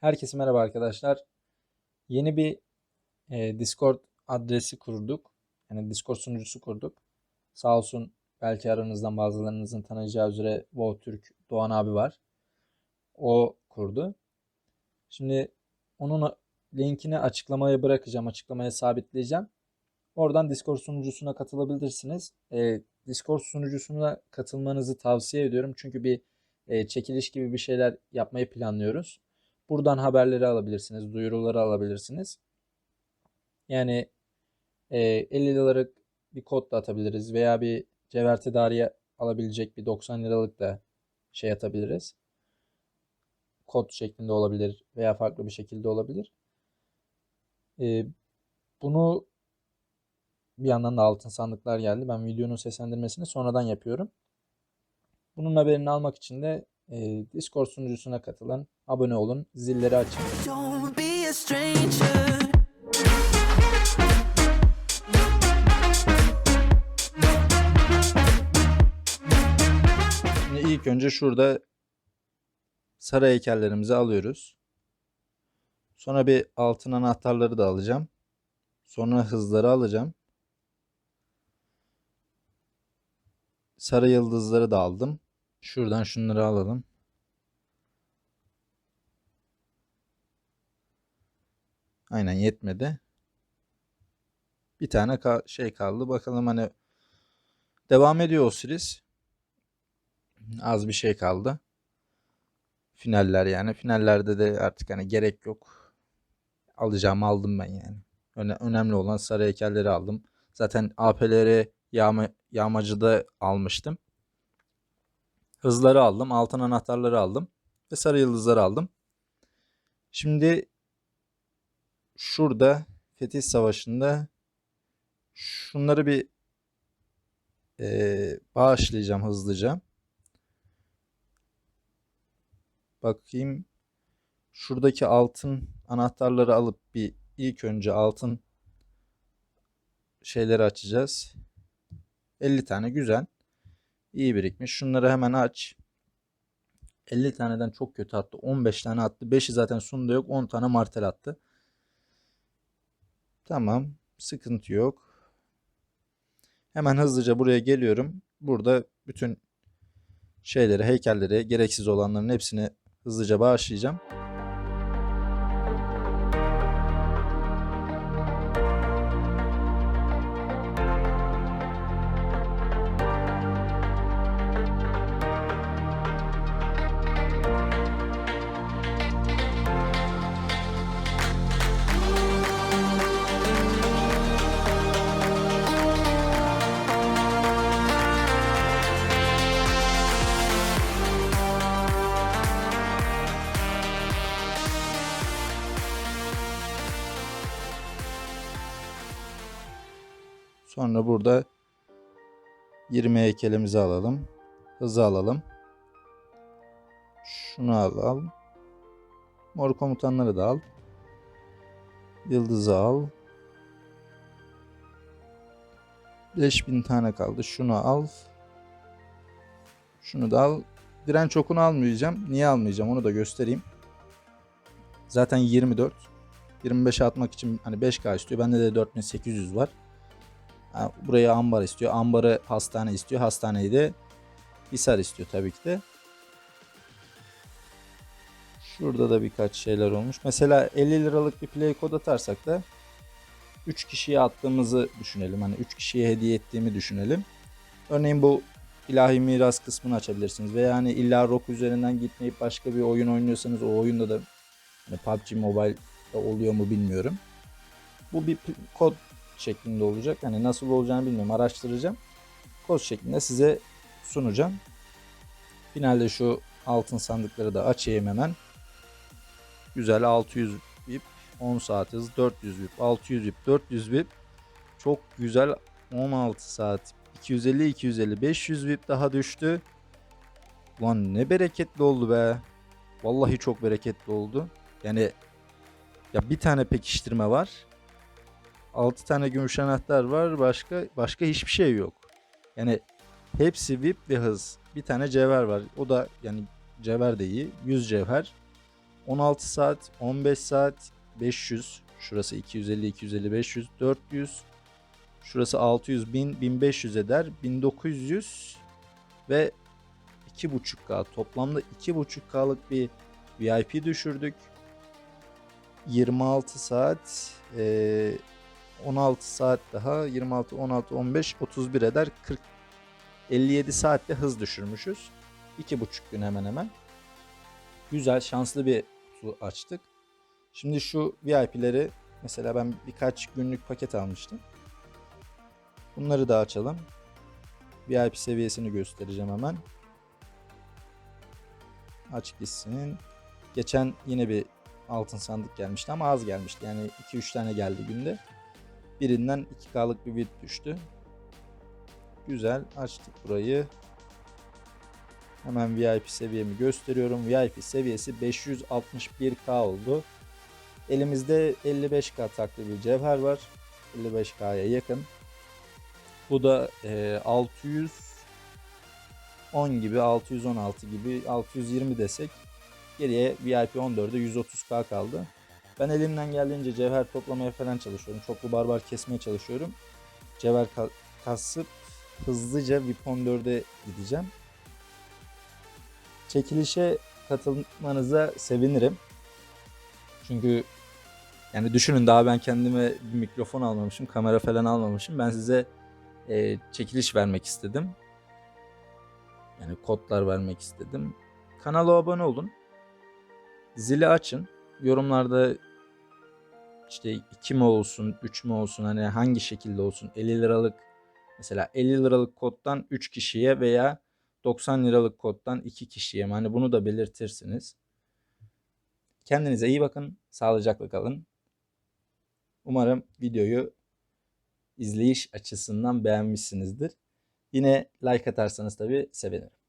Herkese merhaba arkadaşlar. Yeni bir e, Discord adresi kurduk. Yani Discord sunucusu kurduk. Sağ olsun belki aranızdan bazılarınızın tanıyacağı üzere WoW Türk Doğan abi var. O kurdu. Şimdi onun linkini açıklamaya bırakacağım. Açıklamaya sabitleyeceğim. Oradan Discord sunucusuna katılabilirsiniz. E, Discord sunucusuna katılmanızı tavsiye ediyorum. Çünkü bir e, çekiliş gibi bir şeyler yapmayı planlıyoruz. Buradan haberleri alabilirsiniz, duyuruları alabilirsiniz. Yani e, 50 liralık bir kod da atabiliriz veya bir cevher tedariği alabilecek bir 90 liralık da şey atabiliriz. Kod şeklinde olabilir veya farklı bir şekilde olabilir. E, bunu bir yandan da altın sandıklar geldi. Ben videonun seslendirmesini sonradan yapıyorum. Bunun haberini almak için de e, Discord sunucusuna katılın, abone olun, zilleri açın. Şimdi ilk önce şurada sarı heykellerimizi alıyoruz. Sonra bir altın anahtarları da alacağım. Sonra hızları alacağım. Sarı yıldızları da aldım. Şuradan şunları alalım. Aynen yetmedi. Bir tane ka- şey kaldı. Bakalım hani devam ediyor Osiris. Az bir şey kaldı. Finaller yani. Finallerde de artık hani gerek yok. Alacağımı aldım ben yani. Öne- önemli olan sarı heykelleri aldım. Zaten AP'leri yağma, yağmacıda almıştım. Hızları aldım. Altın anahtarları aldım. Ve sarı yıldızları aldım. Şimdi şurada Fetih Savaşı'nda şunları bir eee bağışlayacağım hızlıca. Bakayım. Şuradaki altın anahtarları alıp bir ilk önce altın şeyleri açacağız. 50 tane güzel. İyi birikmiş. Şunları hemen aç. 50 taneden çok kötü attı. 15 tane attı. 5'i zaten sunda yok. 10 tane martel attı. Tamam. Sıkıntı yok. Hemen hızlıca buraya geliyorum. Burada bütün şeyleri, heykelleri, gereksiz olanların hepsini hızlıca bağışlayacağım. Sonra burada 20 heykelimizi alalım. Hızı alalım. Şunu al. al. Mor komutanları da al. Yıldızı al. 5000 tane kaldı. Şunu al. Şunu da al. Direnç okunu almayacağım. Niye almayacağım onu da göstereyim. Zaten 24. 25'e atmak için hani 5K istiyor. Bende de 4800 var. Buraya ambar istiyor. Ambarı hastane istiyor. Hastaneyi de Hisar istiyor tabii ki de. Şurada da birkaç şeyler olmuş. Mesela 50 liralık bir play kod atarsak da 3 kişiye attığımızı düşünelim. Hani 3 kişiye hediye ettiğimi düşünelim. Örneğin bu ilahi miras kısmını açabilirsiniz. Veya hani illa rock üzerinden gitmeyip başka bir oyun oynuyorsanız o oyunda da hani PUBG Mobile'da oluyor mu bilmiyorum. Bu bir kod şeklinde olacak. Hani nasıl olacağını bilmiyorum. Araştıracağım. Kod şeklinde size sunacağım. Finalde şu altın sandıkları da açayım hemen. Güzel 600 VIP, 10 saat hız, 400 VIP, 600 VIP, 400 VIP. Çok güzel 16 saat. 250, 250, 500 VIP daha düştü. Lan ne bereketli oldu be. Vallahi çok bereketli oldu. Yani ya bir tane pekiştirme var. 6 tane gümüş anahtar var. Başka başka hiçbir şey yok. Yani hepsi VIP ve hız. Bir tane cevher var. O da yani cevher de iyi. 100 cevher. 16 saat, 15 saat, 500. Şurası 250, 250, 500, 400. Şurası 600, 1000, 1500 eder. 1900 ve 2.5K. Toplamda 2.5K'lık bir VIP düşürdük. 26 saat, eee, 16 saat daha 26, 16, 15, 31 eder. 40, 57 saatte hız düşürmüşüz. 2,5 gün hemen hemen. Güzel, şanslı bir kutu açtık. Şimdi şu VIP'leri mesela ben birkaç günlük paket almıştım. Bunları da açalım. VIP seviyesini göstereceğim hemen. Aç gitsin. Geçen yine bir altın sandık gelmişti ama az gelmişti. Yani 2-3 tane geldi günde. Birinden 2K'lık bir bit düştü. Güzel açtık burayı. Hemen VIP seviyemi gösteriyorum. VIP seviyesi 561K oldu. Elimizde 55K taklı bir cevher var. 55K'ya yakın. Bu da e, 610 gibi, 616 gibi, 620 desek geriye VIP 14'e 130K kaldı. Ben elimden geldiğince cevher toplamaya falan çalışıyorum. Çoklu barbar kesmeye çalışıyorum. Cevher ka- kasıp hızlıca VIP 14'e gideceğim. Çekilişe katılmanıza sevinirim. Çünkü yani düşünün daha ben kendime bir mikrofon almamışım, kamera falan almamışım. Ben size e, çekiliş vermek istedim. Yani kodlar vermek istedim. Kanala abone olun. Zili açın. Yorumlarda işte 2 mi olsun, 3 mü olsun hani hangi şekilde olsun 50 liralık mesela 50 liralık koddan 3 kişiye veya 90 liralık koddan 2 kişiye? Hani bunu da belirtirsiniz. Kendinize iyi bakın. Sağlıcakla kalın. Umarım videoyu izleyiş açısından beğenmişsinizdir. Yine like atarsanız tabii sevinirim.